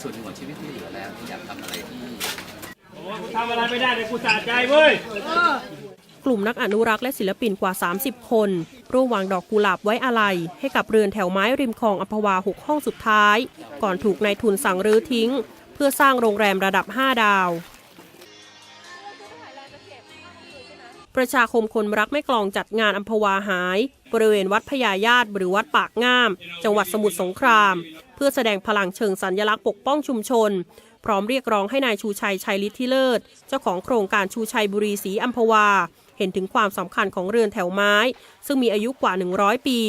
ส่วนหนึ่งของชีวิตที่เหลือแล้วอยากทำอะไรที่ ทำอะไรไม่ได้เลยกูสะใจเว้ย กลุ่มนักอนุรักษ์และศิลปินกว่า 30 คน ร่วมวางดอกกุหลาบไว้อาลัย ให้กับเรือนแถวไม้ริมคลองอัมพวา 6 ห้องสุดท้าย ก่อนถูกนายทุนสั่งรื้อทิ้ง เพื่อสร้างโรงแรมระดับ 5 ดาว ประชาคมคนรักไม่กลองจัดงานอัมพวาหาย บริเวณวัดพญายาตหรือวัดปากงาม จังหวัดสมุทรสงคราม เพื่อแสดงพลังเชิงสัญญลักษณ์ปกป้องชุมชน พร้อมเรียกร้องให้นายชูชัยชัยฤทธิเลิศ เจ้าของโครงการชูชัยบุรีศรีอัมพวา เห็นถึงความสำคัญของเรือนแถวไม้ ซึ่งมีอายุกว่า 100 ปี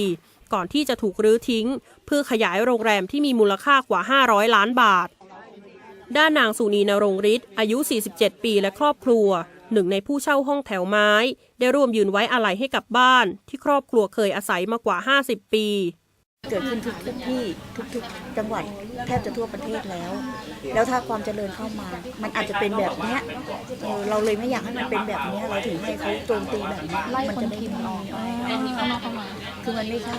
ก่อนที่จะถูกรื้อทิ้ง เพื่อขยายโรงแรมที่มีมูลค่ากว่า 500 ล้านบาทด้านนางสุนีนรงฤทธิ์อายุ 47 ปีและครอบครัว หนึ่งในผู้เช่าห้องแถวไม้ ได้ร่วมยืนไว้อาลัยให้กับบ้าน ที่ครอบครัวเคยอาศัยมากว่า 50 ปี เกิดขึ้นทุกทุกที่ทุกๆจังหวัดแทบจะทั่วประเทศแล้ว แล้วถ้าความเจริญเข้ามา มันอาจจะเป็นแบบเนี้ยเออเราเลยไม่อยากให้มันเป็นแบบเนี้ยเราถึงให้เขาโจมตีแบบนี้ไล่มัคนจะได้พิมพ์ออกอ๋อไม่มีข้างนอกเข้ามาคือมันไม่ใช่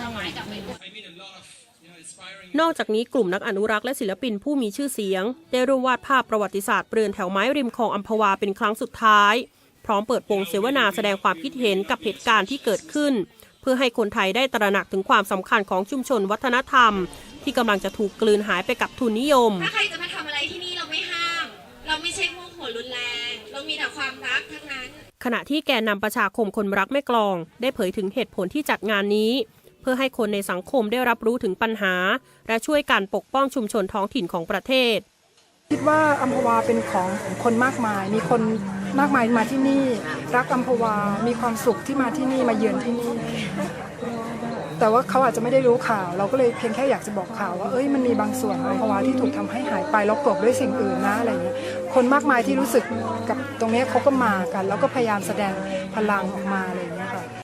นอกจากนี้กลุ่มนักอนุรักษ์และศิลปินผู้มีชื่อเสียง ได้ร่วมวาดภาพประวัติศาสตร์เรือนแถวไม้ริมคลองอัมพวาเป็นครั้งสุดท้าย พร้อมเปิดโปงเสวนาแสดงความคิดเห็นกับเหตุการณ์ที่เกิดขึ้น เพื่อให้คนไทยได้ตระหนักถึงความสำคัญของชุมชนวัฒนธรรม ที่กำลังจะถูกกลืนหายไปกับทุนนิยม ถ้าใครจะมาทำอะไรที่นี่เราไม่ห้าม เราไม่ใช่โมโหรุนแรง เรามีแต่ความรักทั้งนั้น ขณะที่แกนนำประชาคมคนรักแม่กลอง ได้เผยถึงเหตุผลที่จัดงานนี้ เพื่อให้คนในสังคมได้รับรู้ถึงปัญหา และช่วยกันปกป้องชุมชนท้องถิ่นของประเทศ คิดว่าอัมพวาเป็นของคนมากมาย มีคนมากมายมาที่นี่ รักอัมพวา มีความสุขที่มาที่นี่มาเยือนที่นี่ แต่ว่าเขาอาจจะไม่ได้รู้ข่าว เราก็เลยเพียงแค่อยากจะบอกข่าวว่าเอ้ยมันมีบางส่วนอัมพวาที่ถูกทำให้หายไปแล้วกลบด้วยสิ่งอื่นนะอะไรเงี้ยคนมากมายที่รู้สึกกับตรงนี้เขาก็มากัน แล้วก็พยายามแสดงพลังออกมาอะไรเงี้ยค่ะ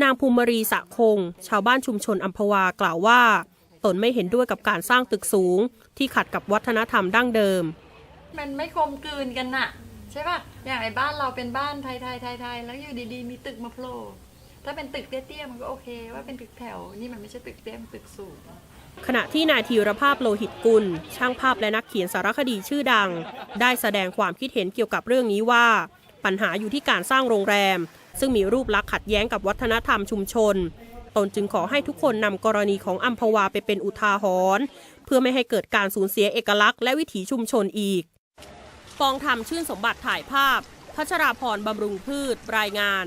นางภูมิรีสะคง ชาวบ้านชุมชนอัมพวากล่าวว่า ตนไม่เห็นด้วยกับการสร้างตึกสูง ที่ขัดกับวัฒนธรรมดั้งเดิม มันไม่กลมกลืนกันน่ะ ใช่ป่ะ อย่างไอ้บ้านเราเป็นบ้านไทยไทยไทยไทยแล้วอยู่ดีๆ มีตึกมาโผล่ถ้าเป็นตึกเตี้ยๆมันก็โอเค ว่าเป็นตึกแถว นี่มันไม่ใช่ตึกเตี้ยมันตึกสูงขณะที่นายธีรภาพโลหิตกุล ช่างภาพและนักเขียนสารคดีชื่อดัง ได้แสดงความคิดเห็นเกี่ยวกับเรื่องนี้ว่า ปัญหาอยู่ที่การสร้างโรงแรม ซึ่งมีรูปลักษณ์ขัดแย้งกับวัฒนธรรมชุมชน ตนจึงขอให้ทุกคนนำกรณีของอัมพวาไปเป็นอุทาหรณ์เพื่อไม่ให้เกิดการสูญเสียเอกลักษณ์และวิถีชุมชนอีกปองธรรมชื่นสมบัติถ่ายภาพ พัชราพรบำรุงพืช รายงาน